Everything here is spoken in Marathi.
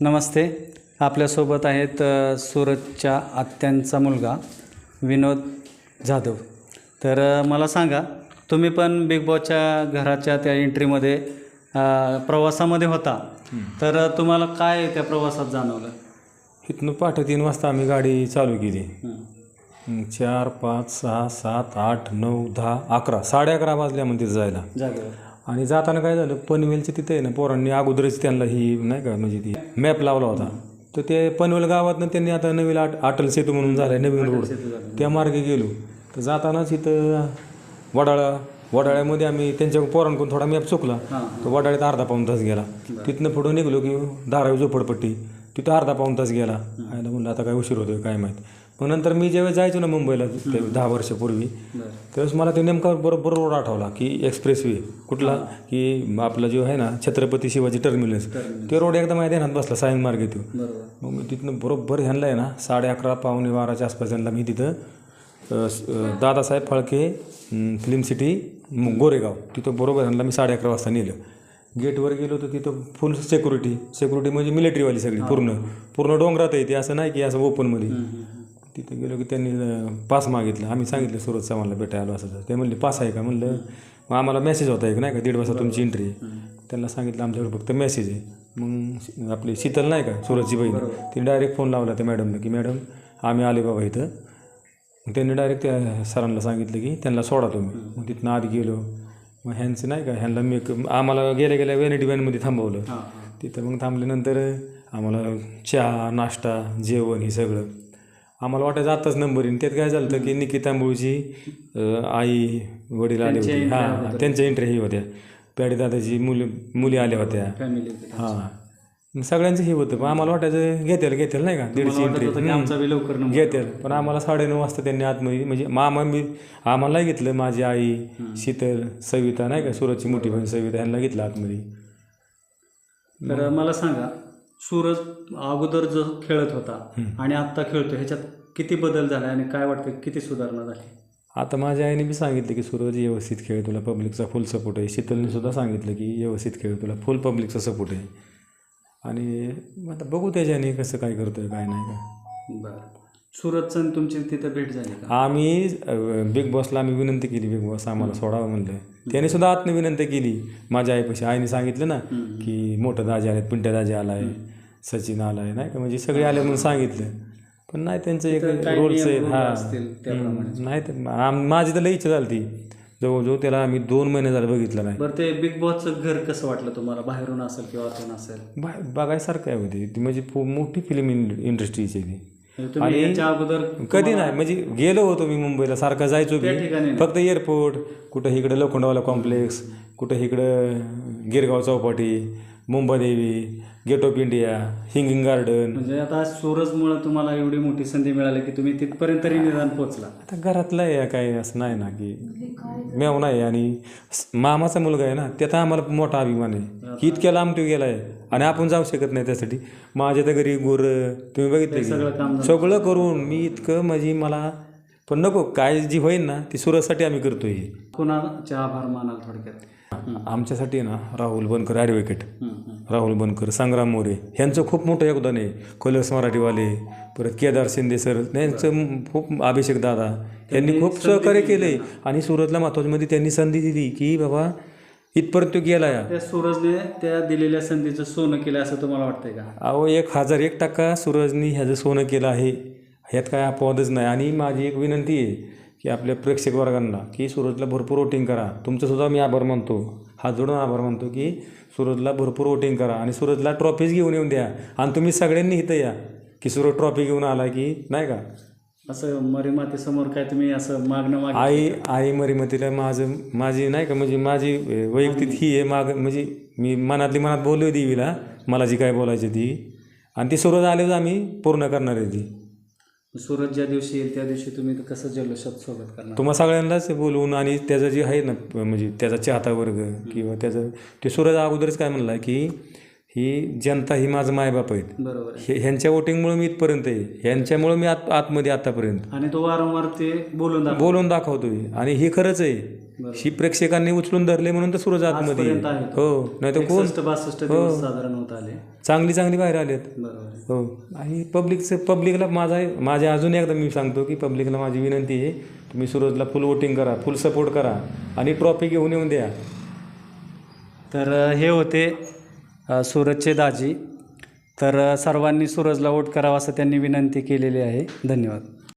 नमस्ते. आपल्यासोबत आहेत सुरतच्या आत्यांचा मुलगा विनोद जाधव. तर मला सांगा तुम्ही पण बिग बॉसच्या घराच्या त्या एंट्रीमध्ये प्रवासामध्ये होता. तर तुम्हाला काय त्या प्रवासात जाणवलं? इथनं पहाटे तीन वाजता आम्ही गाडी चालू केली. चार पाच सहा सात आठ नऊ दहा अकरा साडे अकरा वाजल्या म्हणजे जायला आणि जाताना काय झालं पनवेलच्या तिथे आहे ना पोरांनी अगोदरच त्यांना ही नाही का म्हणजे ती मॅप लावला होता. तर ते पनवेल गावातनं त्यांनी आता नवीन आट अटल सेतू म्हणून झालं नवीन रोड त्या मार्गे गेलो. तर जातानाच इथं वडाळा वडाळ्यामध्ये आम्ही त्यांच्या पोरांकडून थोडा मॅप चुकला. तर वडाळ्यात अर्धा पाऊण तास गेला. तिथनं पुढं निघलो की धारावी झोपडपट्टी. तिथं अर्धा पाऊण तास गेला. आयला म्हणलं आता काय उशीर होतोय काय माहीत. मग नंतर मी ज्यावेळेस जायचो ना मुंबईला ते दहा वर्षापूर्वी त्यावेळेस मला ते नेमका बरोबर रोड आठवला की एक्सप्रेस वे कुठला की आपला जो आहे ना छत्रपती शिवाजी टर्मिनस ते रोड एकदम माझ्या ध्यानात बसला सायन मार्ग येतो. मग मी तिथनं बरोबर ह्यांना आहे ना साडे अकरा पावणे बाराच्या आसपास त्यांना मी तिथं दादासाहेब फाळके फिल्म सिटी गोरेगाव तिथं बरोबर ह्यांना मी साडे अकरा वाजता नेलं. गेटवर गेलो तर तिथं फुल सिक्युरिटी सिक्युरिटी म्हणजे मिलिटरीवाली सगळी पूर्ण पूर्ण डोंगरात आहे ते असं नाही की असं ओपनमध्ये तिथं गेलो की त्यांनी पास मागितलं. आम्ही सांगितलं सुरत सामानला भेटायला आलो असं. ते म्हणले पास आहे का? म्हणलं मग आम्हाला मेसेज होता एक नाही का? दीड वाजता तुमची एंट्री आहे त्यांना सांगितलं आमच्याकडे फक्त मेसेज आहे. मग आपली शीतल नाही का सुरतची बहीण तिने डायरेक्ट फोन लावला त्या मॅडमला की मॅडम आम्ही आले बाबा इथं. मग त्यांनी डायरेक्ट त्या सरांना सांगितलं की त्यांना सोडा तुम्ही. मग तिथनं आत गेलो. मग ह्यांचं नाही का ह्यांना मी आम्हाला गेल्या गेल्या वेनिटी वॅनमध्ये थांबवलं. तिथं मग थांबल्यानंतर आम्हाला चहा नाश्ता जेवण हे सगळं आम्हाला वाटायचं आत्ताच नंबर येईन. त्यात काय झालं की निकिता मुळची आई वडील आले होते. हां त्यांच्या एंट्री ही होत्या. पॅडी दादाची मुली मुली आल्या होत्या. फॅमिली हां. मग सगळ्यांचं हे होतं पण आम्हाला वाटायचं घेतील घेतील नाही का? दीडशे बी लवकर नंबर घेतील पण आम्हाला साडेनऊ वाजता त्यांनी आतमध्ये म्हणजे मामा मी आम्हाला घेतलं. माझी आई शीतल सविता नाही का? सुरतची मोठी बहीण सविता यांना घेतलं आतमध्ये. तर मला सांगा सूरज अगोदर जो खेळत होता आणि आत्ता खेळतो ह्याच्यात किती बदल झाला आणि काय वाटतं किती सुधारणा झाली? आता माझ्या आईने बी सांगितलं की सूरज व्यवस्थित खेळ तुला पब्लिकचा फुल सपोर्ट आहे. शीतलने सुद्धा सांगितलं की व्यवस्थित खेळ तुला फुल पब्लिकचा सपोर्ट आहे. आणि आता बघू त्याच्याने कसं काय करतोय काय नाही. का बरं. सूरजचं आणि तुमची तिथं भेट झाली का? आम्ही बिग बॉसला आम्ही विनंती केली बिग बॉस आम्हाला सोडावं म्हणलं. त्याने सुद्धा आतनं विनंती केली. माझ्या आईपाशी आईने सांगितलं ना की मोठं दाजी आले पिंट्या दाजी आलाय सचिन आलाय नाही का? म्हणजे सगळे आले म्हणून सांगितलं. पण नाही त्यांचं एक आहे. हा. हम्म, नाही तर माझी तर लई इच्छा झाली ती जवळजवळ त्याला आम्ही दोन महिने झाले बघितलं नाही. बरं ते बिग बॉसचं घर कसं वाटलं तुम्हाला? बाहेरून असेल किंवा आतून असेल? बघायसारखं आहे होती ती म्हणजे खूप मोठी फिल्म इंडस्ट्रीची ती. याच्या अगोदर कधी नाही म्हणजे गेलो होतो मी मुंबईला सारखा जायचो त्या मी. नाही. फक्त एअरपोर्ट कुठं इकडं लोखंडवाला कॉम्प्लेक्स कुठं इकडं Girgaon Chowpatty Mumbadevi gate of India hanging garden म्हणजे आता सूरजमुळे तुम्हाला एवढी मोठी संधी मिळाली की तुम्ही तिथपर्यंत तरी निदान पोहोचला. आता घरातलं आहे काही असं नाही ना की मेव नाही आणि स- मामाचा मुलगा आहे ना त्याचा आम्हाला मोठा अभिमान आहे. की इतक्या लांब तो गेला आहे आणि आपण जाऊ शकत नाही त्यासाठी. माझ्या तर घरी गुर तुम्ही बघितलं सगळं करून मी इतकं म्हणजे मला पण नको काय जी होईल ना ती सुरतसाठी आम्ही करतोय हे. कोणाचे आभार मानाल थोडक्यात? आमच्यासाठी ना राहुल बनकर ॲडव्होकेट. राहुल बनकर संग्राम मोरे ह्यांचं खूप मोठं योगदान आहे. कलर्स मराठीवाले परत केदार शिंदे सर यांचं खूप अभिषेक दादा यांनी खूप सहकार्य केले आणि सुरतला महत्वाचं म्हणजे त्यांनी संधी दिली की बाबा इथपर्यंत तो गेला या? त्या सूरजने त्या दिलेल्या संधीचं सोनं केलं असं तुम्हाला वाटतंय का? अहो एक हजार एक टक्का सूरजनी ह्याचं सोनं केलं आहे. ह्यात काय अपवादच नाही. आणि माझी एक विनंती आहे की आपल्या प्रेक्षक वर्गांना की सूरजला भरपूर वोटिंग करा. तुमचं सुद्धा मी आभार मानतो. हात जोडून आभार मानतो की सूरजला भरपूर वोटिंग करा. आणि सूरजला ट्रॉफीज घेऊन येऊन द्या. आणि तुम्ही सगळ्यांनी इथं या की सूरज ट्रॉफी घेऊन आला की नाही का? असं मरी मातेसमोर काय तुम्ही असं मागणं माग आई आई मरीमतीला माझं माझी नाही का म्हणजे माझी वैयक्तिक ही आहे माग म्हणजे मी मनातली मनात बोललो देवीला मला जी काय बोलायची ती. आणि ती सूरज आल्यावर आम्ही पूर्ण करणार आहे ती. सूरज ज्या दिवशी येईल त्या दिवशी तुम्ही कसं जल्लोषात स्वागत करणार? तुम्हा सगळ्यांनाच बोलवून आणि त्याचं जे आहे ना म्हणजे त्याचा चाहता वर्ग किंवा त्याचं ते सूरज अगोदरच काय म्हणला की ही जनता ही माझं मायबाप आहेत. बरोबर आहे. हे ह्यांच्या वोटिंगमुळे मी इथपर्यंत आहे. ह्यांच्यामुळे मी आत आतमध्ये आतापर्यंत. आणि तो वारंवार ते बोलून दाखव बोलून दाखवतोय. आणि हे खरंच आहे. ही प्रेक्षकांनी उचलून धरले म्हणून तर सूरज आतमध्ये आहे. आजपर्यंत आहे तो. हो नाही तर कोण बासष्ट दिवस साधारण होत आले. चांगली चांगली बाहेर आलेत. बरोबर आहे. हो. आणि पब्लिकचं पब्लिकला माझा माझ्या अजून एकदा मी सांगतो की पब्लिकला माझी विनंती आहे तुम्ही सूरजला फुल वोटिंग करा फुल सपोर्ट करा आणि ट्रॉफी घेऊन येऊन द्या. तर अ, हे होते सूरजचे दाजी. तर सर्वांनी सूरजला वोट करावा असं त्यांनी विनंती केलेली आहे. धन्यवाद.